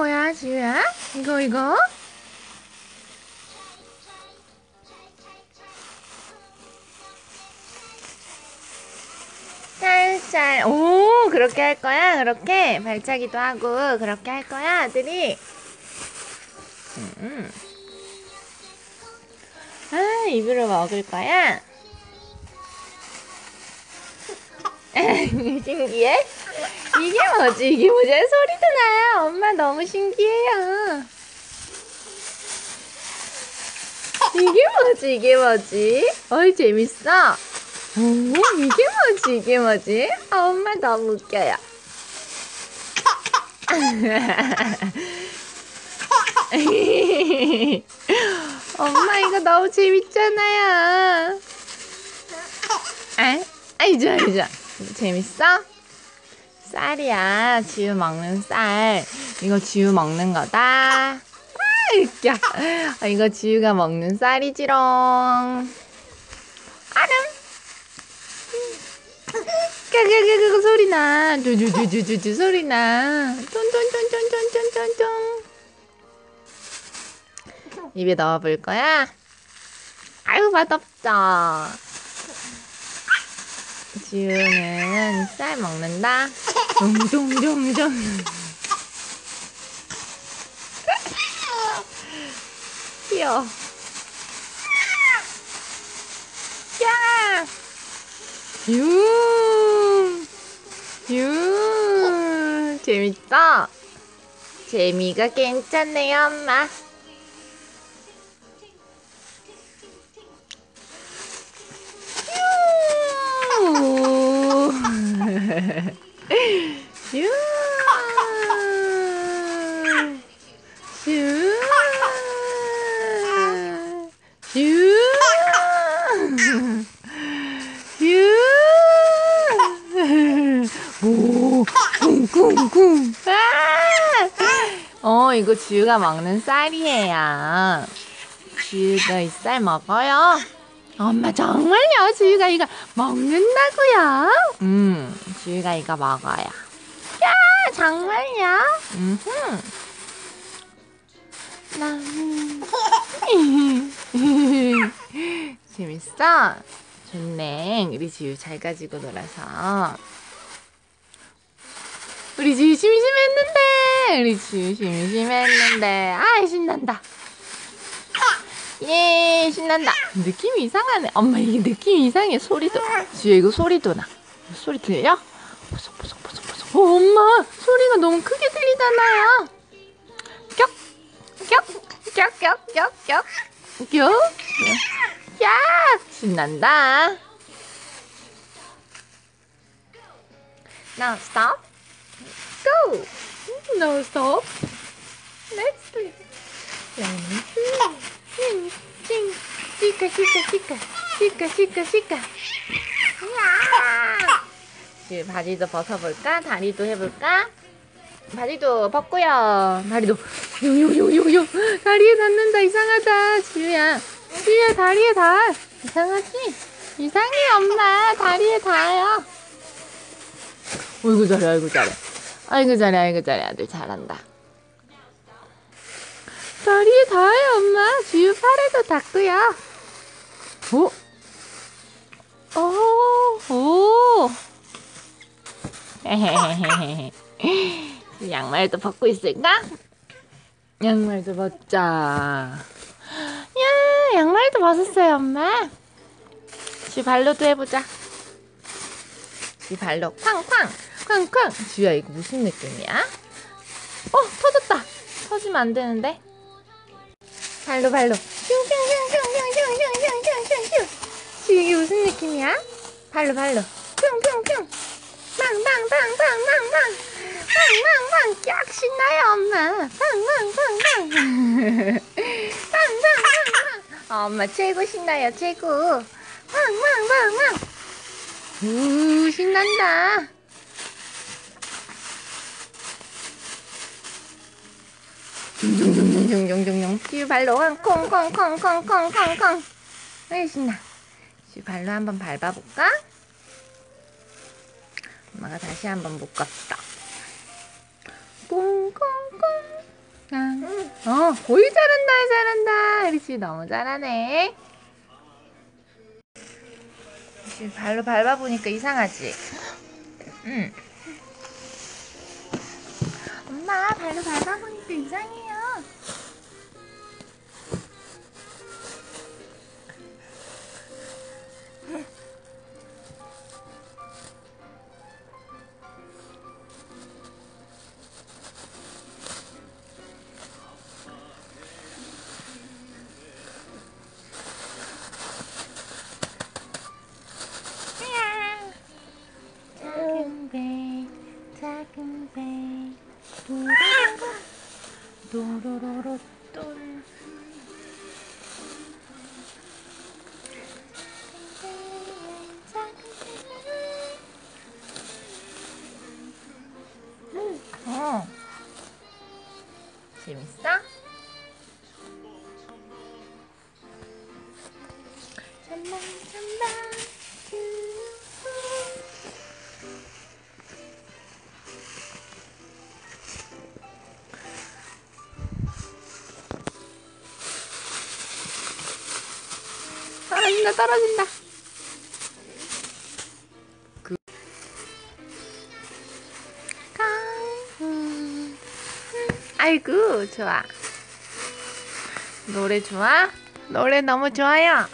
뭐야, 지우야? 이거, 이거? 살살, 오, 그렇게 할 거야? 그렇게? 발차기도 하고, 그렇게 할 거야, 아들이? 음. 아, 입으로 먹을 거야? 신기해? 이게 뭐지? 이게 뭐지? 소리도 나요. 엄마 너무 신기해요. 이게 뭐지? 이게 뭐지? 어이, 재밌어. 오, 이게 뭐지? 이게 뭐지? 아, 엄마 너무 웃겨요. 엄마 이거 너무 재밌잖아요. 아, 아이죠, 아이죠. 재밌어? 쌀이야. 지우 먹는 쌀. 이거 지우 먹는 거다. 아. 아, 이거 지우가 먹는 쌀이지롱. 아름. 까까까까 소리 나. 두두두두두 소리 나. 톤톤톤톤톤톤톤. 입에 넣어볼 거야? 아유, 맛없죠? 지우는 쌀 먹는다. 둥둥둥둥. 귀여워. 야! 유! 유! 재밌어? 재미가 괜찮네요, 엄마. 유! 유! 유! 유! 유! 오, 쿵쿵쿵. 아! 어, 이거 지우가 먹는 쌀이에요. 지우가 이쌀 먹어요? 엄마 정말요? 지우가 이거 먹는다고요? 음, 지우가 이거 먹어요. 야, 정말요? 음, 나. 재밌어? 좋네. 우리 지우 잘 가지고 놀아서. 우리 지우 심심했는데. 우리 지우 심심했는데. 아, 신난다. 예, 신난다. 느낌이 이상하네. 엄마, 이게 느낌이 이상해. 소리도. 지우, 이거 소리도 나. 소리 들려? 보석보석보석보석. 어, 엄마, 소리가 너무 크게 들리잖아요. 격, 격, 격, 격, 격, 격, 격. 야, 신난다. Now stop. Go. No stop. 시까, 시까, 시까, 시까, 시까, 시까. 야! 지금 바지도 벗어볼까? 다리도 해볼까? 바지도 벗고요. 다리도 요요요요요 다리에 닿는다 이상하다 지우야. 지우야 다리에 닿아. 이상하지? 이상해 엄마 다리에 닿아요. 어이구 잘해 아이고 잘해. 아이고 잘해 아이고 잘해 아들 잘한다. 다리에 닿아요 엄마. 지우 팔에도 닿고요. 오? 오, 오. 양말도 벗고 있을까? 양말도 벗자. 야, 양말도 벗었어요, 엄마. 쥐 발로도 해보자. 쥐 발로 쾅쾅, 쾅쾅. 쥐야, 이거 무슨 느낌이야? 어, 터졌다. 터지면 안 되는데. 발로, 발로. 슝슝슝슝슝슝슝슝슝. 쥐 이게 무슨 느낌이야? 발로, 발로. 뿅뿅뿅. 빵빵빵빵빵빵. 빵빵빵. 쫙 신나요, 엄마. 빵빵빵빵. 빵빵빵빵. 엄마 최고 신나요, 최고. 빵빵빵빵. 우, 신난다. 둥둥둥둥둥둥둥. 쥐 발로 콩콩 콩 콩 콩 콩 콩. 왜 신나? 쥐 발로 한번 밟아볼까? 엄마가 다시 한번 묶었어. 꽁꽁꽁. 어, 거의 잘한다, 잘한다. 리치 너무 잘하네. 지금 발로 밟아보니까 이상하지? 응. 엄마, 발로 밟아보니까 이상해요. 도로로로, 떨어진다 떨어진다. 그 강- 아이고 좋아. 노래 좋아? 노래 너무 좋아요